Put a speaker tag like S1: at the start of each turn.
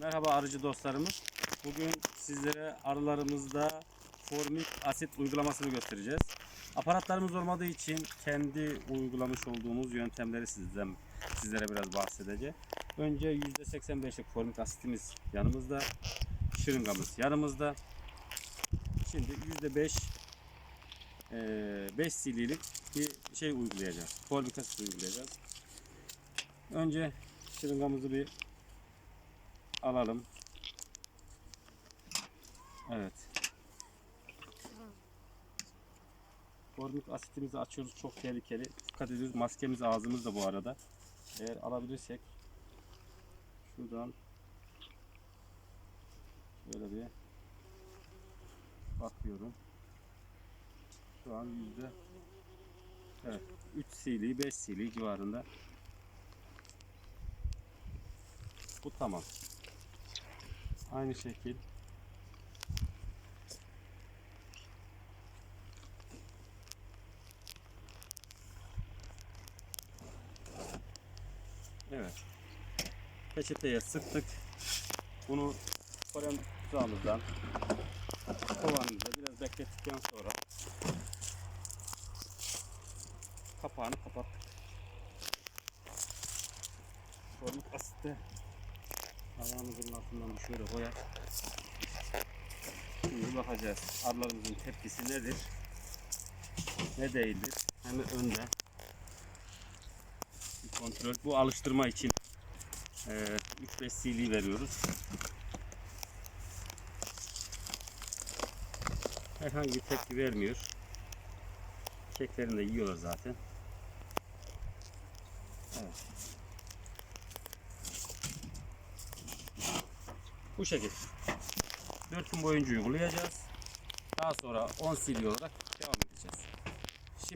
S1: Merhaba arıcı dostlarımız. Bugün sizlere arılarımızda formik asit uygulamasını göstereceğiz. Aparatlarımız olmadığı için kendi uygulamış olduğumuz yöntemleri sizden sizlere biraz bahsedeceğim. Önce %85'lik formik asitimiz yanımızda. Şırıngamız yanımızda. Şimdi %5 eee 5 sililik bir şey uygulayacağız. Formik asit uygulayacağız. Önce şırıngamızı bir alalım. Evet. Formik asitimizi açıyoruz. Çok tehlikeli. Dikkat ediyoruz. Maskemiz ağzımızda bu arada. Eğer alabilirsek şuradan şöyle bir bakıyorum. Şu an yüzde evet 3 cl 5 cl civarında. Bu tamam. Aynı şekil. Evet. Peçeteye sıktık. Bunu korem tuzağımızdan kovanımızda biraz beklettikten sonra kapağını kapattık. Formik asitte ayağımızın altından şöyle koyar. Şimdi bakacağız. Arılarımızın tepkisi nedir? Ne değildir? Hemen önde bir kontrol. Bu alıştırma için eee 3-5 cl veriyoruz. Herhangi bir tepki vermiyor. Keklerini de yiyorlar zaten. Evet. Bu şekilde. 4 gün boyunca uygulayacağız. Daha sonra 10 cl olarak devam edeceğiz.